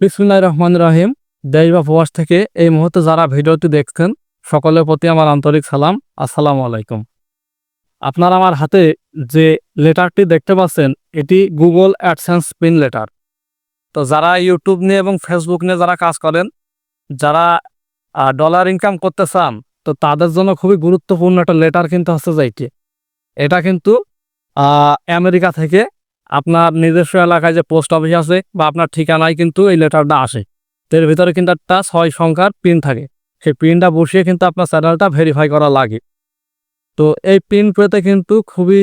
বিসমুল্লাহ রহমান রাহিম। দেশ বা প্রবাস থেকে এই মুহূর্তে যারা ভিডিওটি দেখছেন, সকলের প্রতি আমার আন্তরিক সালাম। আসসালামু আলাইকুম। আপনারা আমার হাতে যে লেটারটি দেখতে পাচ্ছেন, এটি গুগল অ্যাডসেন্স পিন লেটার তো যারা ইউটিউব নিয়ে এবং ফেসবুক নিয়ে যারা কাজ করেন, যারা ডলার ইনকাম করতে চান, তো তাদের জন্য খুবই গুরুত্বপূর্ণ একটা লেটার কিন্তু হচ্ছে যে এটি। এটা কিন্তু আমেরিকা থেকে আপনার নিজস্ব এলাকায় যে পোস্ট অফিস আছে বা আপনার ঠিকানায় কিন্তু এই লেটারটা আসে। এর ভিতরে কিন্তু একটা ছয় সংখ্যার পিন থাকে। সেই পিনটা বসিয়ে কিন্তু আপনার চ্যানেলটা ভেরিফাই করা লাগে। তো এই পিন পেতে কিন্তু খুবই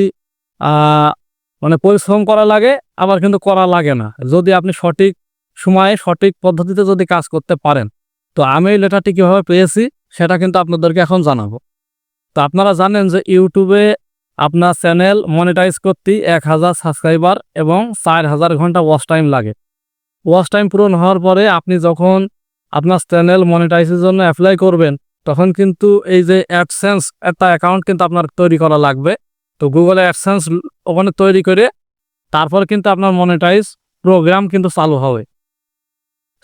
মানে পরিশ্রম করা লাগে, আবার কিন্তু করা লাগে না। যদি আপনি সঠিক সময়ে, সঠিক পদ্ধতিতে যদি কাজ করতে পারেন, তো আমি এই লেটারটি কীভাবে পেয়েছি, সেটা কিন্তু আপনাদেরকে এখন জানাব। তো আপনারা জানেন যে ইউটিউবে আপনার চ্যানেল মনিটাইজ করতে এক হাজার সাবস্ক্রাইবার এবং চার হাজার ঘণ্টা ওয়াচ টাইম লাগে। ওয়াচ টাইম পূরণ হওয়ার পরে আপনি যখন আপনার চ্যানেল মনিটাইজের জন্য অ্যাপ্লাই করবেন, তখন কিন্তু এই যে অ্যাডসেন্স একটা অ্যাকাউন্ট কিন্তু আপনার তৈরি করা লাগবে। তো গুগলে অ্যাডসেন্স ওখানে তৈরি করে তারপর কিন্তু আপনার মনিটাইজ প্রোগ্রাম কিন্তু চালু হবে।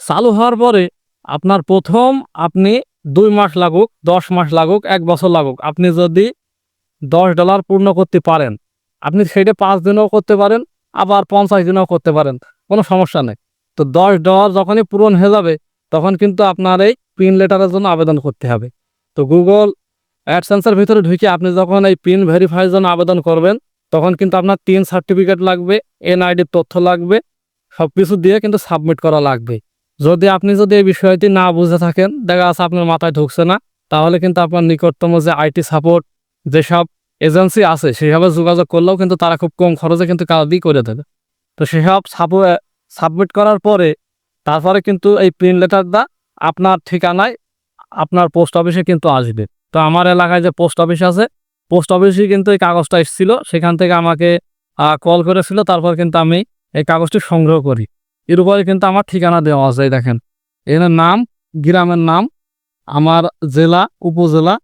চালু হওয়ার পরে আপনার প্রথম আপনি দুই মাস লাগুক, দশ মাস লাগুক, এক বছর লাগুক। আপনি যদি দশ ডলার পূর্ণ করতে পারেন। আপনি সেটা পাঁচ দিনেও করতে পারেন, আবার পঞ্চাশ দিনেও করতে পারেন, কোনো সমস্যা নেই। তো দশ ডলার যখনই পূরণ হয়ে যাবে, তখন কিন্তু আপনার এই পিন লেটারের জন্য আবেদন করতে হবে। তো গুগল অ্যাডসেন্সের ভিতরে ঢুকে আপনি যখন এই পিন ভেরিফাইয়ের জন্য আবেদন করবেন, তখন কিন্তু আপনার তিন সার্টিফিকেট লাগবে এনআইডির তথ্য লাগবে সব কিছু দিয়ে কিন্তু সাবমিট করা লাগবে। যদি আপনি যদি এই বিষয়টি না বুঝে থাকেন, দেখা যাচ্ছে আপনার মাথায় ঢুকছে না, তাহলে কিন্তু আপনার নিকটতম যে আইটি সাপোর্ট যেসব এজেন্সি আছে সেভাবে যোগাযোগ করলেও কিন্তু তারা খুব কম খরচে কিন্তু কাজই করে দেবে। তো সেসব সাবমিট করার পরে তারপরে কিন্তু এই প্রিন্ট লেটারটা আপনার ঠিকানায় আপনার পোস্ট অফিসে কিন্তু আসবে। তো আমার এলাকায় যে পোস্ট অফিস আছে পোস্ট অফিসে কিন্তু এই কাগজটা এসেছিল, সেখান থেকে আমাকে কল করেছিল, তারপর কিন্তু আমি এই কাগজটি সংগ্রহ করি। এর উপরে কিন্তু আমার ঠিকানা দেওয়া আছে দেখেন। এখানে নাম, গ্রামের নাম, আমার জেলা, উপজেলা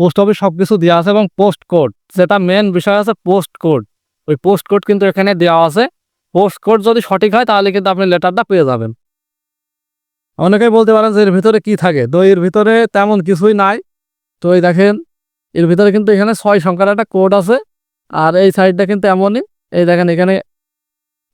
পোস্ট অফিস সব কিছু দেওয়া আছে এবং পোস্ট কোড যেটা মেন বিষয় আছে পোস্ট কোড ওই পোস্ট কোড কিন্তু এখানে দেওয়া আছে। পোস্ট কোড যদি সঠিক হয়, তাহলে কিন্তু আপনি লেটারটা পেয়ে যাবেন। অনেকেই বলতে পারেন যে এর ভিতরে কি থাকে। তো এর ভিতরে তেমন কিছুই নাই। তো এই দেখেন, এর ভিতরে কিন্তু এখানে ছয় সংখ্যার একটা কোড আছে। আর এই সাইডটা কিন্তু এমনই। এই দেখেন, এখানে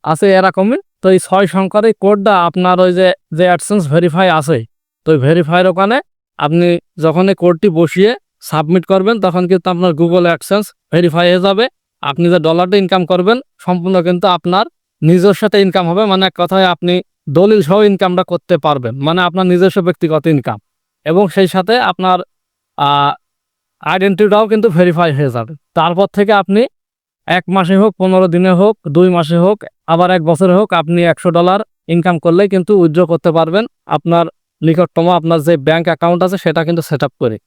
আছে এরকমই। তো এই ছয় সংখ্যার এই কোডটা আপনার ওই যে যে অ্যাডসেন্স ভেরিফাই আছে, তো ওই ভেরিফাইয়ের ওখানে আপনি যখন এই কোডটি বসিয়ে সাবমিট করবেন, তখন কিন্তু আপনার গুগল অ্যাডসেন্স ভেরিফাই হয়ে যাবে। আপনি যে ডলারটা ইনকাম করবেন, সম্পূর্ণ কিন্তু আপনার নিজের সাথে ইনকাম হবে মানে এক কথায় আপনি দলিল সহ ইনকামটা করতে পারবেন মানে আপনার নিজস্ব ব্যক্তিগত ইনকাম এবং সেই সাথে আপনার আইডেন্টিটিটাও কিন্তু ভেরিফাই হয়ে যাবে। তারপর থেকে আপনি এক মাসে হোক, পনেরো দিনে হোক, দুই মাসে হোক, আবার এক বছরে হোক, আপনি একশো ডলার ইনকাম করলেই কিন্তু উইথড্র করতে পারবেন। আপনার নিকটতম আপনার যে ব্যাংক অ্যাকাউন্ট আছে, সেটা কিন্তু সেট করে।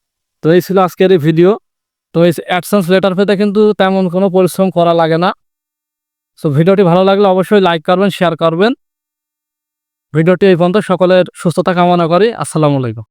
তো এই ছিল আজকের এই ভিডিও তো এই অ্যাডসেন্স লেটার পেতে কিন্তু তেমন কোনো পরিশ্রম করা লাগে না। সো ভিডিওটি ভালো লাগলে অবশ্যই লাইক করবেন শেয়ার করবেন। ভিডিওটি এই পর্যন্ত সকলের সুস্থতা কামনা করি। আসসালামু আলাইকুম।